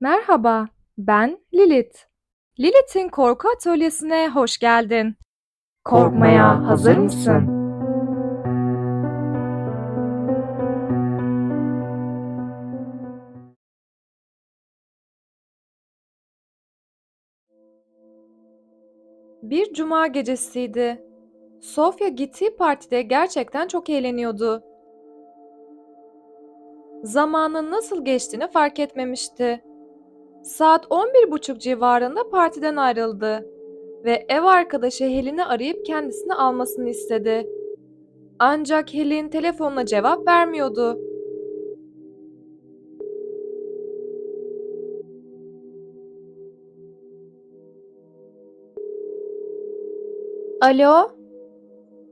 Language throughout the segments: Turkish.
Merhaba, ben Lilith. Lilith'in korku atölyesine hoş geldin. Korkmaya hazır mısın? Bir cuma gecesiydi. Sofya gittiği partide gerçekten çok eğleniyordu. Zamanın nasıl geçtiğini fark etmemişti. Saat 11.30 civarında partiden ayrıldı ve ev arkadaşı Helen'i arayıp kendisini almasını istedi. Ancak Helen telefonuna cevap vermiyordu. Alo?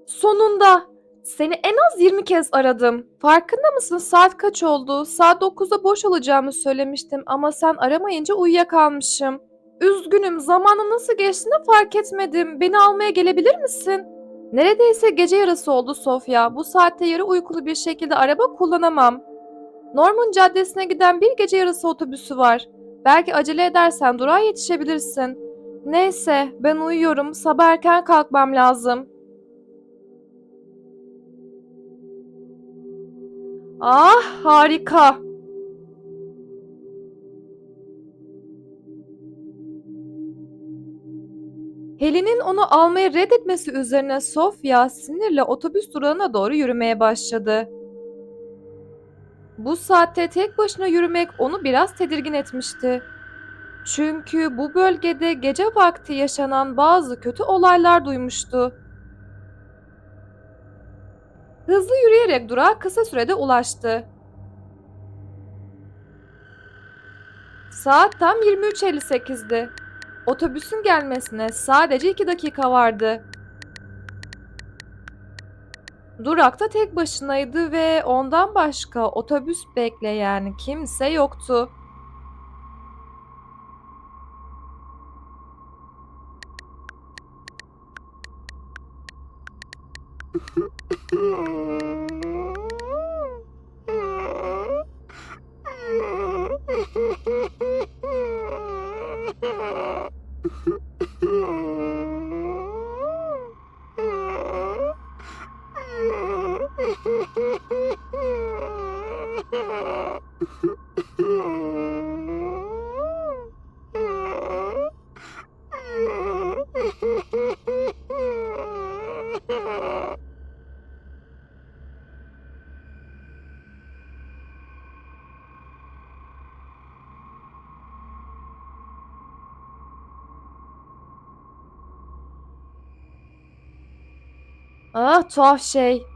Sonunda! Seni en az 20 kez aradım. Farkında mısın saat kaç oldu? Saat 9'da boş olacağımı söylemiştim ama sen aramayınca uyuyakalmışım. Üzgünüm, zamanın nasıl geçtiğini fark etmedim. Beni almaya gelebilir misin? Neredeyse gece yarısı oldu Sofya. Bu saatte yarı uykulu bir şekilde araba kullanamam. Norman Caddesi'ne giden bir gece yarısı otobüsü var. Belki acele edersen durağa yetişebilirsin. Neyse, ben uyuyorum. Sabah erken kalkmam lazım. Ah, harika. Helen'in onu almaya reddetmesi üzerine Sofya sinirle otobüs durağına doğru yürümeye başladı. Bu saatte tek başına yürümek onu biraz tedirgin etmişti. Çünkü bu bölgede gece vakti yaşanan bazı kötü olaylar duymuştu. Hızlı yürüyerek durağa kısa sürede ulaştı. Saat tam 23.58'di. Otobüsün gelmesine sadece iki dakika vardı. Durakta tek başınaydı ve ondan başka otobüs bekleyen kimse yoktu. Ah tuhaf şey.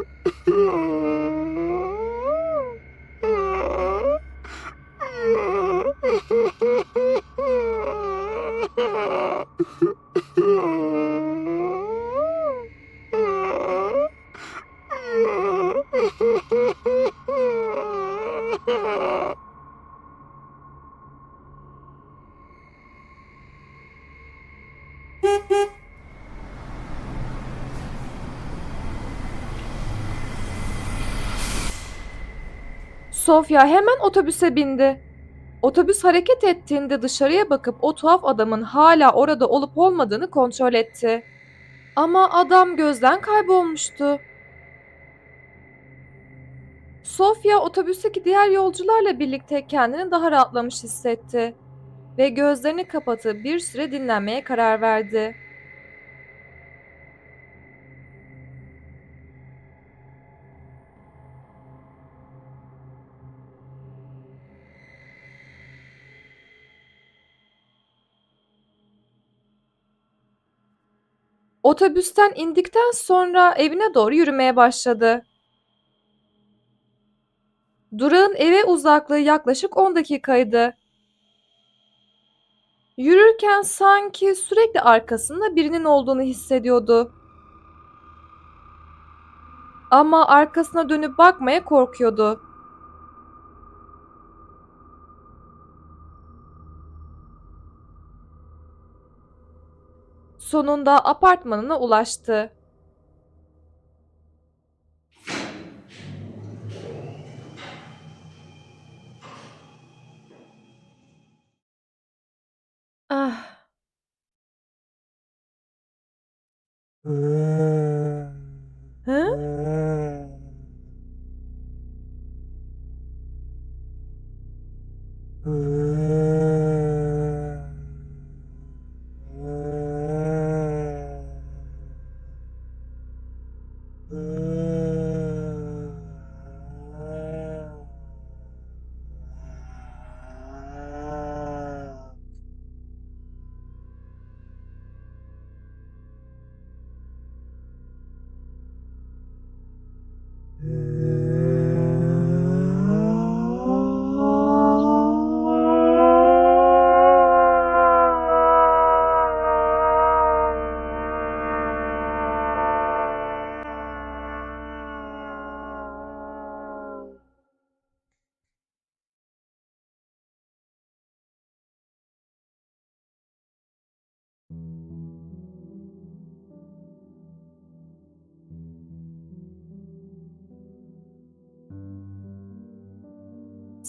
Sofya hemen otobüse bindi. Otobüs hareket ettiğinde dışarıya bakıp o tuhaf adamın hala orada olup olmadığını kontrol etti. Ama adam gözden kaybolmuştu. Sofya otobüsteki diğer yolcularla birlikte kendini daha rahatlamış hissetti ve gözlerini kapatıp bir süre dinlenmeye karar verdi. Otobüsten indikten sonra evine doğru yürümeye başladı. Durağın eve uzaklığı yaklaşık 10 dakikaydı. Yürürken sanki sürekli arkasında birinin olduğunu hissediyordu. Ama arkasına dönüp bakmaya korkuyordu. Sonunda apartmanına ulaştı. Ah, hı?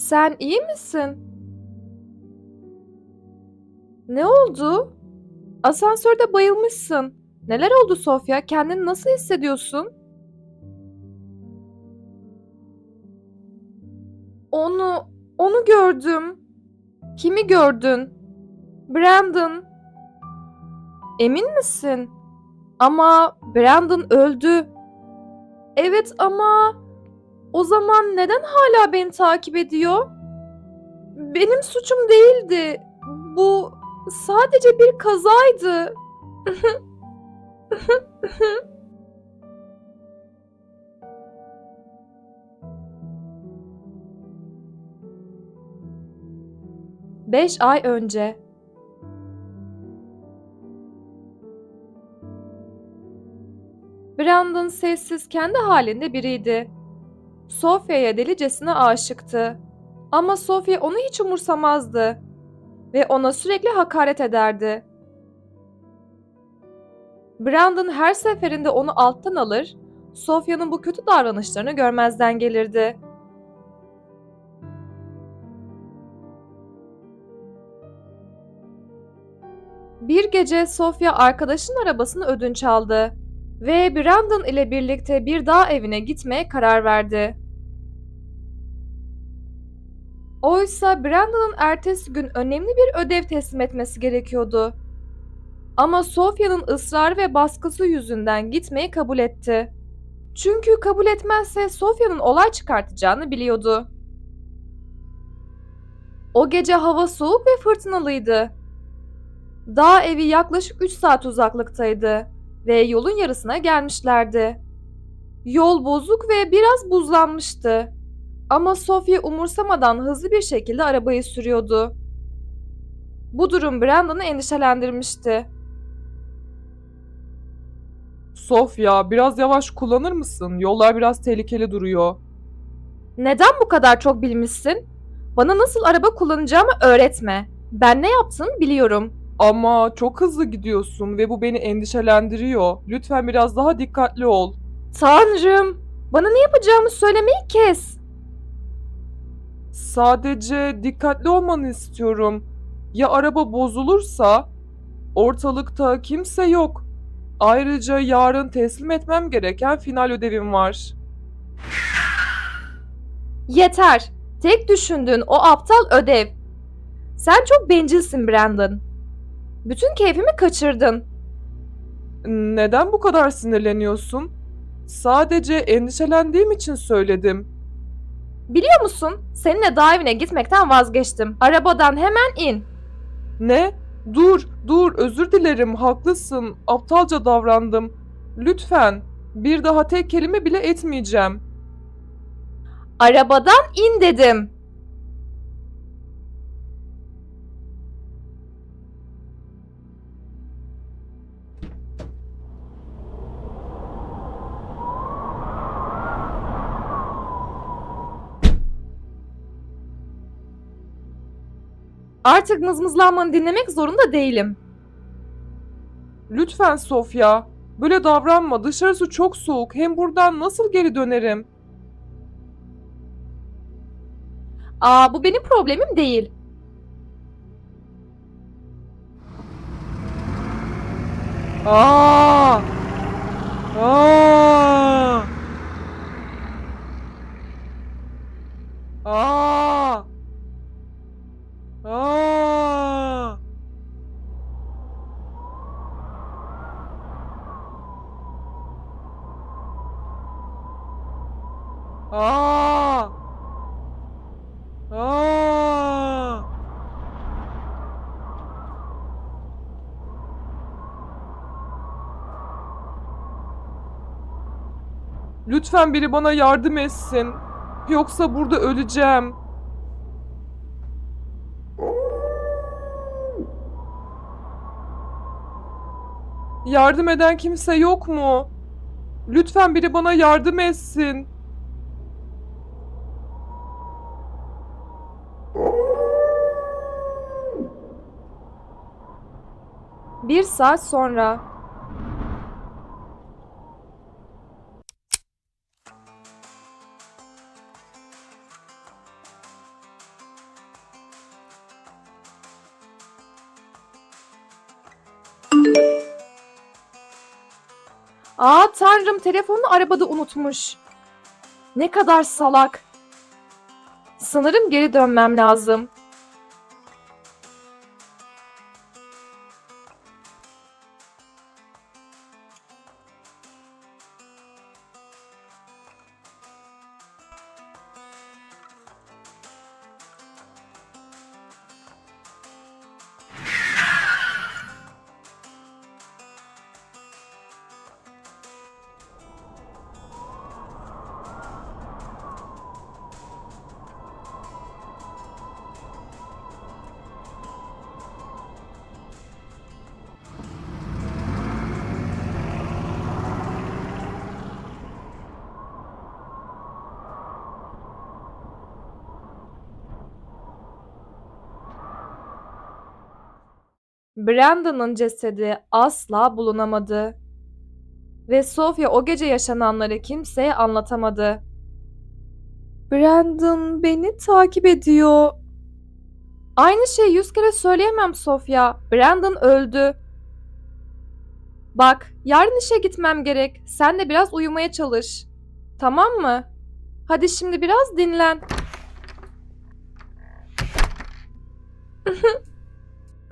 Sen iyi misin? Ne oldu? Asansörde bayılmışsın. Neler oldu Sofya? Kendini nasıl hissediyorsun? Onu, onu gördüm. Kimi gördün? Brandon. Emin misin? Ama Brandon öldü. Evet ama o zaman neden hala beni takip ediyor? Benim suçum değildi. Bu sadece bir kazaydı. Beş ay önce. Brandon sessiz kendi halinde biriydi. Sofya'ya delicesine aşıktı. Ama Sofya onu hiç umursamazdı ve ona sürekli hakaret ederdi. Brandon her seferinde onu alttan alır, Sofya'nın bu kötü davranışlarını görmezden gelirdi. Bir gece Sofya arkadaşın arabasını ödünç aldı ve Brandon ile birlikte bir dağ evine gitmeye karar verdi. Oysa Brandon'ın ertesi gün önemli bir ödev teslim etmesi gerekiyordu. Ama Sofya'nın ısrarı ve baskısı yüzünden gitmeyi kabul etti. Çünkü kabul etmezse Sofya'nın olay çıkartacağını biliyordu. O gece hava soğuk ve fırtınalıydı. Dağ evi yaklaşık 3 saat uzaklıktaydı ve yolun yarısına gelmişlerdi. Yol bozuk ve biraz buzlanmıştı. Ama Sofya umursamadan hızlı bir şekilde arabayı sürüyordu. Bu durum Brandon'ı endişelendirmişti. Sofya, biraz yavaş kullanır mısın? Yollar biraz tehlikeli duruyor. Neden bu kadar çok bilmişsin? Bana nasıl araba kullanacağımı öğretme. Ben ne yaptığımı biliyorum. Ama çok hızlı gidiyorsun ve bu beni endişelendiriyor. Lütfen biraz daha dikkatli ol. Tanrım, bana ne yapacağımı söylemeyi kes. Sadece dikkatli olmanı istiyorum. Ya araba bozulursa? Ortalıkta kimse yok. Ayrıca yarın teslim etmem gereken final ödevim var. Yeter. Tek düşündüğün o aptal ödev. Sen çok bencilsin Brandon. Bütün keyfimi kaçırdın. Neden bu kadar sinirleniyorsun? Sadece endişelendiğim için söyledim. Biliyor musun? Seninle dağ evine gitmekten vazgeçtim. Arabadan hemen in. Ne? Dur, dur, özür dilerim, haklısın. Aptalca davrandım. Lütfen, bir daha tek kelime bile etmeyeceğim. Arabadan in dedim. Artık mızmızlanmanı dinlemek zorunda değilim. Lütfen Sofya. Böyle davranma. Dışarısı çok soğuk. Hem buradan nasıl geri dönerim? Aa bu benim problemim değil. Aa! Aa! Lütfen biri bana yardım etsin. Yoksa burada öleceğim. Yardım eden kimse yok mu? Lütfen biri bana yardım etsin. Bir saat sonra. Telefonunu arabada unutmuş. Ne kadar salak. Sanırım geri dönmem lazım. Brandon'ın cesedi asla bulunamadı. Ve Sofia o gece yaşananları kimseye anlatamadı. Brandon beni takip ediyor. Aynı şeyi yüz kere söyleyemem Sofia. Brandon öldü. Bak, yarın işe gitmem gerek. Sen de biraz uyumaya çalış. Tamam mı? Hadi şimdi biraz dinlen.